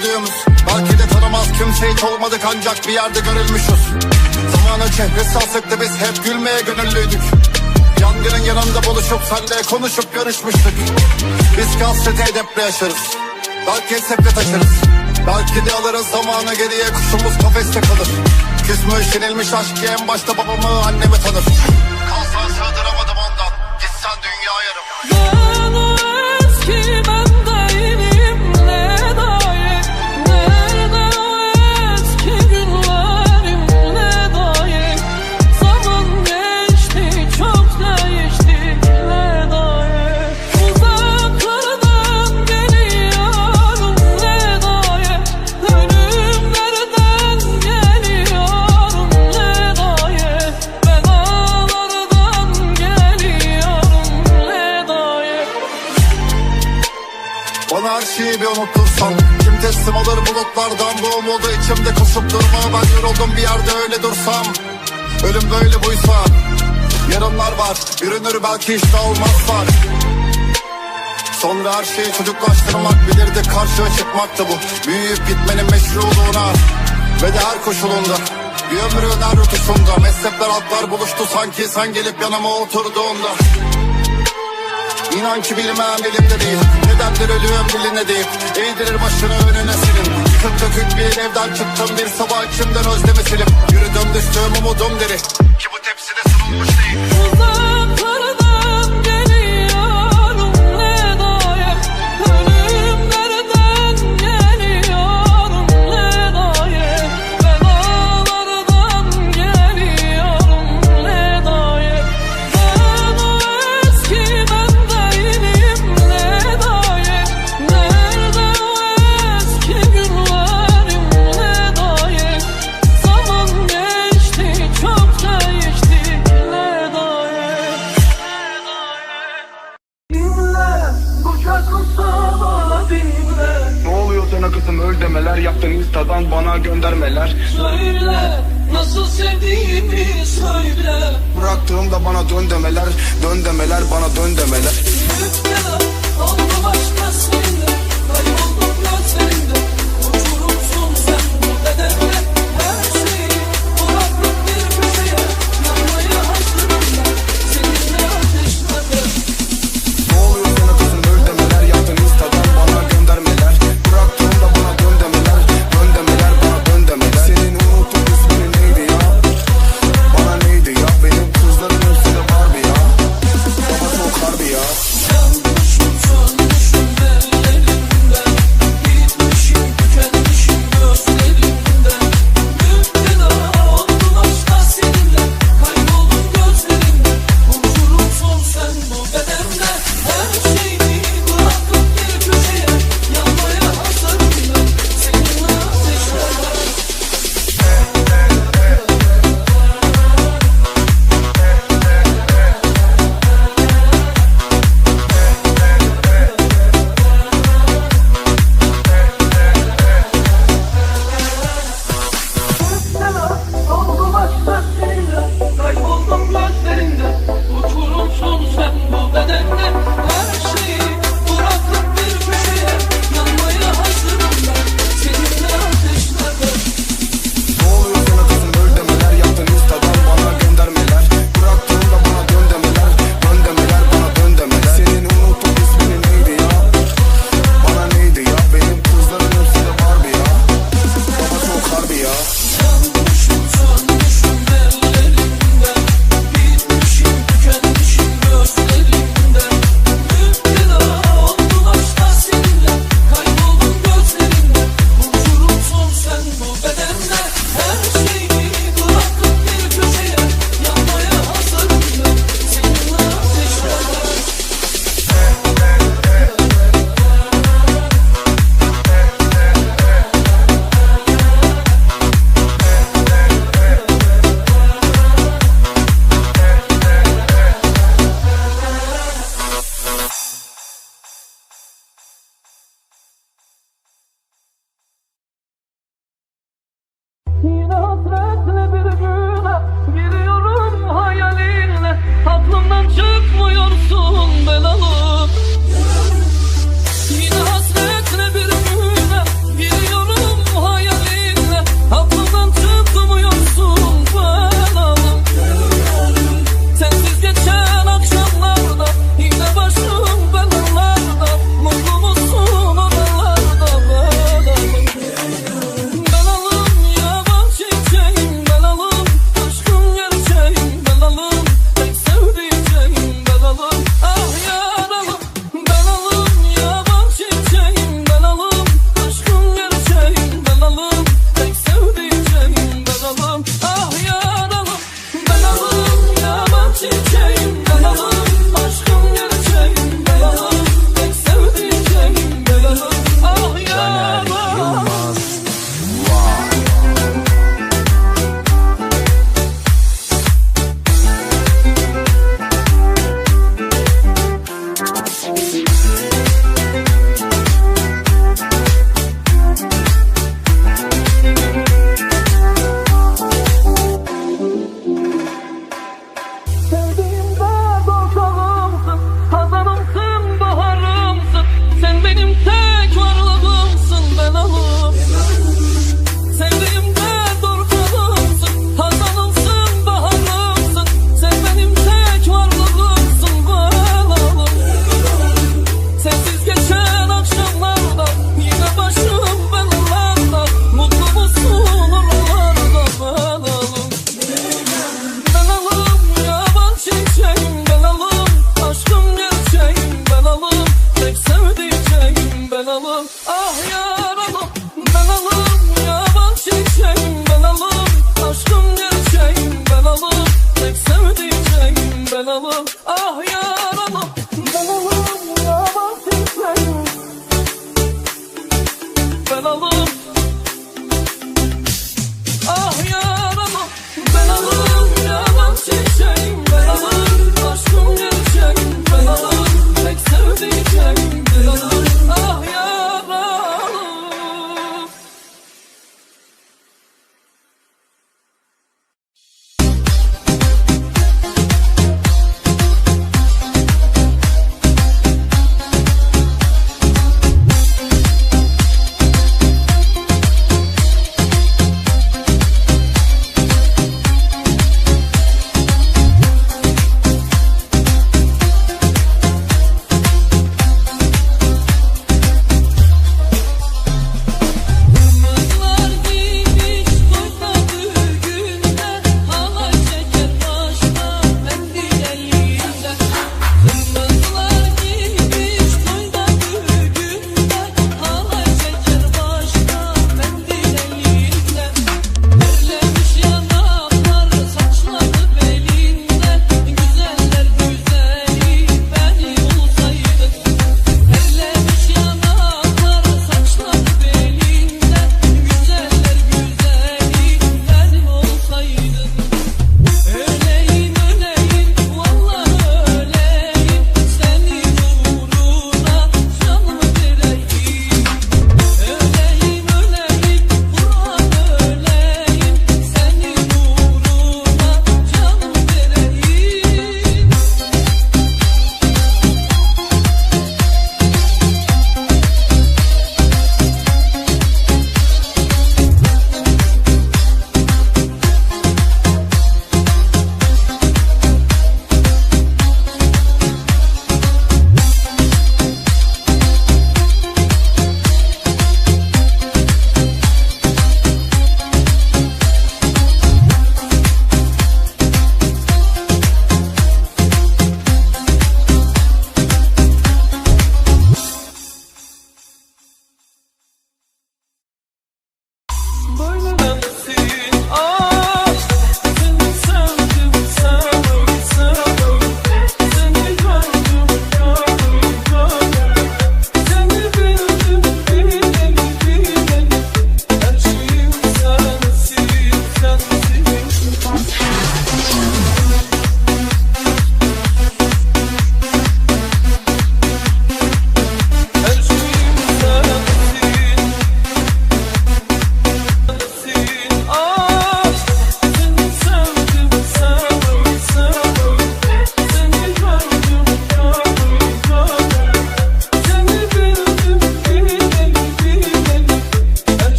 gördüğümüz Belki de tanımaz kimse hiç olmadık ancak bir yerde görülmüşüz. Zamanın çehresi asıktı biz hep gülmeye gönüllüydük. Yangının yanında buluşup senle konuşup görüşmüştük. Biz ki hasreti edeple yaşarız. Belki hesapla taşırız Belki de alırız zamanı geriye kuşumuz kafeste kalır. Küsmüş yenilmiş aşk en başta babamı annemi tanır. Kalsan sığdıramadım ondan Gitsen dünya yarım dursam Ölüm böyle buysa Yarınlar var Yürünür belki işte olmazlar Sonra her şeyi çocuklaştırmak Bilirdik karşıya çıkmaktı bu. Büyüyüp gitmenin meşruluğuna Ve de her koşulunda. Bir ömrün her rütuşunda Mezhepler altlar buluştu sanki. Sen gelip yanıma oturduğunda. İnan ki bilmem elimde değil. Nedendir ölüyorum diline değil. Eğdirir başını önüne silin Yıkık dökük bir evden çıktım. Bir sabah içimden özlemi silip Yürüdüm düştüğüm umudum deri. Ki bu tepside sunulmuş değil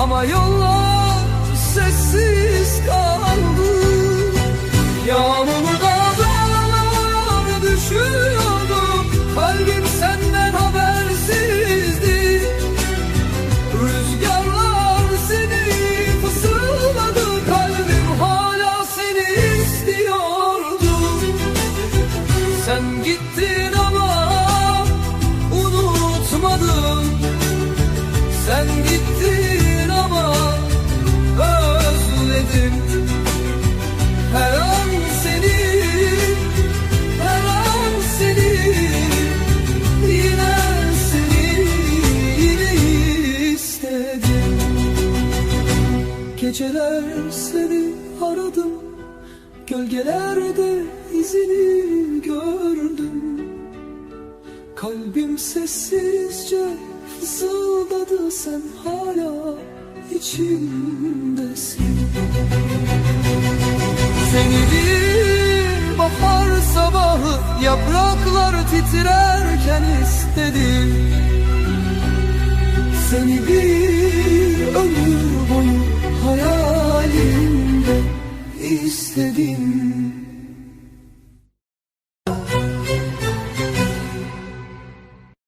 ama yollar sessiz kaldı. Yağmurda Gölgelerde izini gördüm. Kalbim sessizce fısıldadı sen hala içimdesin Seni bir bahar sabahı yapraklar titrerken istedim. Seni bir ömür istedim